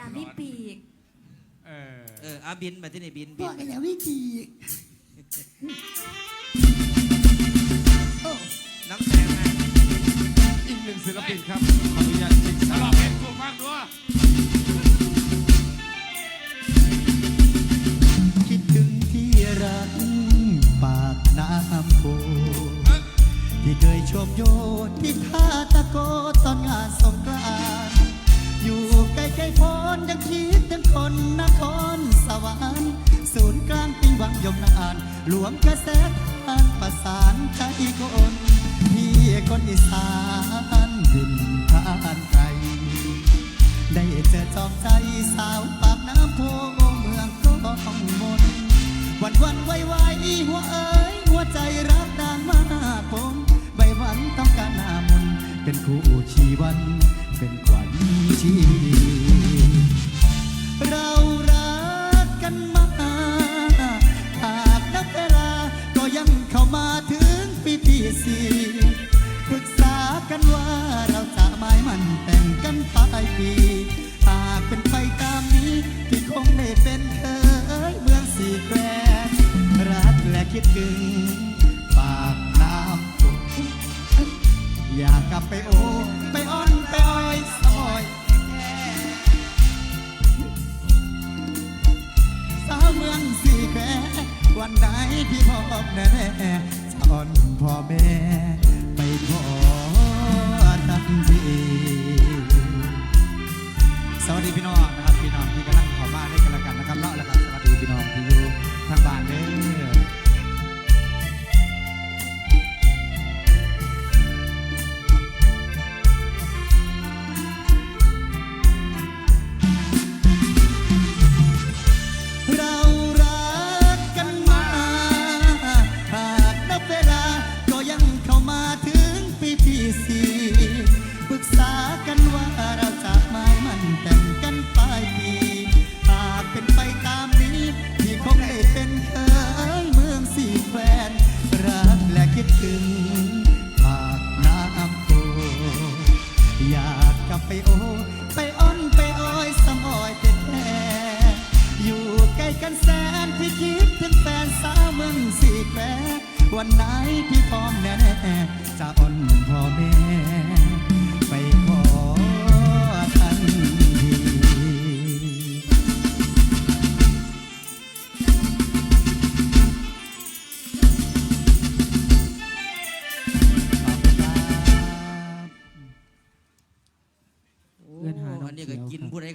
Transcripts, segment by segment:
อย่ามีปีกเออเอออาบินมาที่นี่บินพ่บิอนกันอย่าวิจีกโอ้น้องแซมมาอีกหนึ่งศิลปินครับ ขออนุญาตจิกตสาลอวดเพลงกูฟังด้วยคิดถึงที่รักปากน้ำโพที่เคยชมโยนที่ท่าตะโกตอนงานสงกรานต์ ปิงวังยมนาน หลวงกระแสทานประสานใจคนพี่คนอีสานบินผ่านไกล ได้เจอจอมใจสาวปากน้ำโพเมืองก็ต้องมนวันวันไหวไหวหัวเอ๋ยหัวใจรักดานมากผมใบวันต้องการหน้ามนเป็นคู่ชีวัน เป็นขวัญชี ถึงปากน้ำตกอยากกลับไปโอไปอ้อนไปอ้อยซอยสาวเมืองสี่แคววันใดพี่พบแน่ๆจะอ้อนพ่อแม่ ถึงปากน้ำโพอยากกลับไปโอ ไปอ้อนไปอ้อยสมอยแต่แค่อยู่ใกล้กันแสนพี่คิดถึงแฟนสาวเมืองสี่แคววันไหนพี่พร้อมแน่ๆจะอ้อน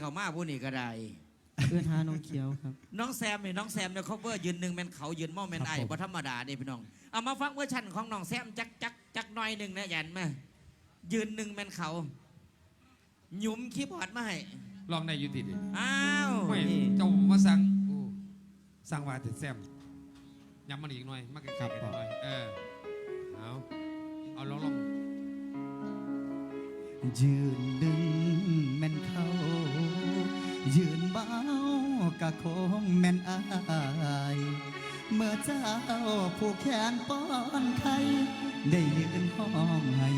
เข้ามาผู้นี้ก็ได้เอื้อนหาน้องเขียวครับ น้องแซมเนี่ยน้องแซมเนี่ยเขาเวอร์ยืนหนึ่งแมนเขายืนหม้อแมนไอ้บ่ธรรมดาเนี่ยพี่น้อง เอามาฟังเวอร์ชันของน้องแซมจักจักจักหน่อยหนึ่งนะยันมายืนหนึ่งแมนเขาหยุมคีย์บอร์ดมาให้ลองในยูติดดิอ้าวไม่นี่ เจ้ามาสั่งโอ้สั่งว่าแต่แซมย้ำมันอีกหน่อยมากใกล้ๆกันหน่อยเออเอาเอาลองลอง ยืนดึงแม่นเขา ยืนเบากะคงแม่นอาย เมื่อเจ้าผู้แขนป้อนไข่ได้ยืนห้องให้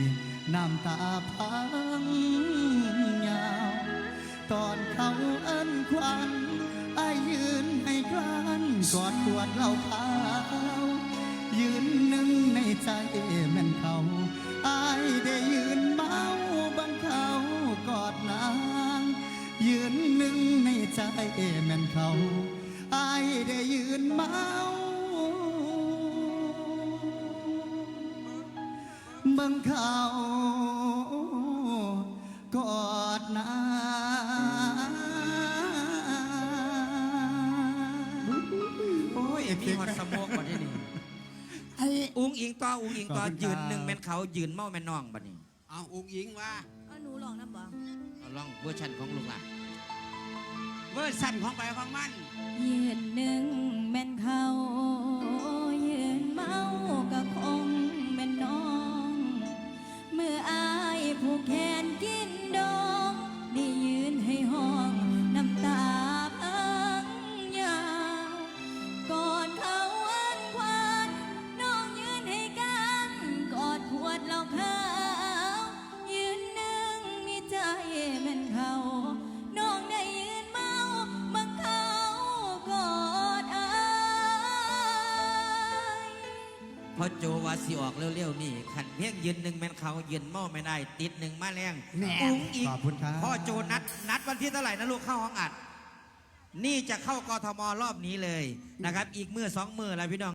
น้ำตาพังยาว ตอนเขาเอิ้นควันอายยืนให้กลั้นกอดขวดเหล้าขา ในใจแม่นเขาอายได้ยืนเมาเบิ่งเขากอดนาโอ้ยเอฟมีเฟกฮอตสโมกบัดนี้นี่ไอ้อุ้งอิงต่ออุ้งอิงต่อยืนหนึ่งแมนเขายืนเมาแมนน้องบัดนี้เอาอุ้งยิงว่าเอาหนูลองนะบอกเอาลองเวอร์ชันของลูกหลานเวอร์สันของไปของมัน ยืนหนึ่งแม่นเขายืนเมาก็คง พอโจว่าสิออกเร็วๆนี่ขันเพียงยืนหนึ่งแม่นเขายืนหม้อไม่ได้ ติดหนึ่งมาแรงแหน่อุ้งอีกขอบคุณครับ พ่อโจนัดนัดวันที่เท่าไหร่นะลูกเข้าห้องอัด นี่จะเข้ากทมรอบนี้เลยนะครับ อีกมือสองมืออะไรพี่น้อง